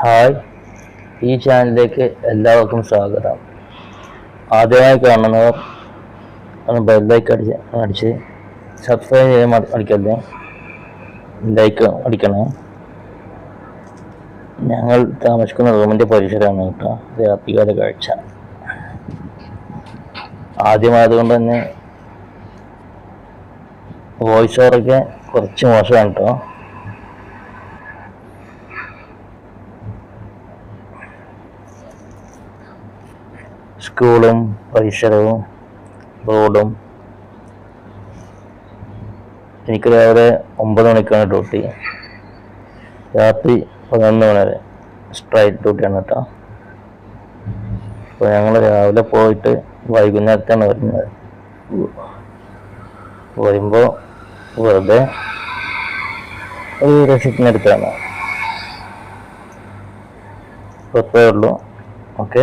Hi. ഈ ചാനലിലേക്ക് എല്ലാവർക്കും സ്വാഗതം. ആദ്യമായി കാണുന്നവർ ഒന്ന് ബെല്ലൈക്ക് അടിച്ച് അടിച്ച് സബ്സ്ക്രൈബ് ചെയ്യാൻ അടിക്കല്ലേ ലൈക്ക് അടിക്കണേ. ഞങ്ങൾ താമസിക്കുന്ന റൂമിന്റെ പരിസരമാണ് കേട്ടോ. രാത്രികാല കാഴ്ച. ആദ്യമായതുകൊണ്ട് തന്നെ വോയിസ് ഓവറൊക്കെ കുറച്ച് മോശമാണ് കേട്ടോ. സ്കൂളും പരിസരവും റോഡും. എനിക്ക് രാവിലെ ഒമ്പത് മണിക്കാണ് ഡ്യൂട്ടി. രാത്രി പതിനൊന്ന് മണി വരെ സ്ട്രൈറ്റ് ഡ്യൂട്ടിയാണ് കേട്ടോ. അപ്പോൾ ഞങ്ങൾ രാവിലെ പോയിട്ട് വൈകുന്നേരത്താണ് വരുന്നത്. വരുമ്പോൾ വെറുതെ ഒരു രസത്തിനെടുത്താണ് അപ്പോൾ ഉള്ളൂ. ഓക്കെ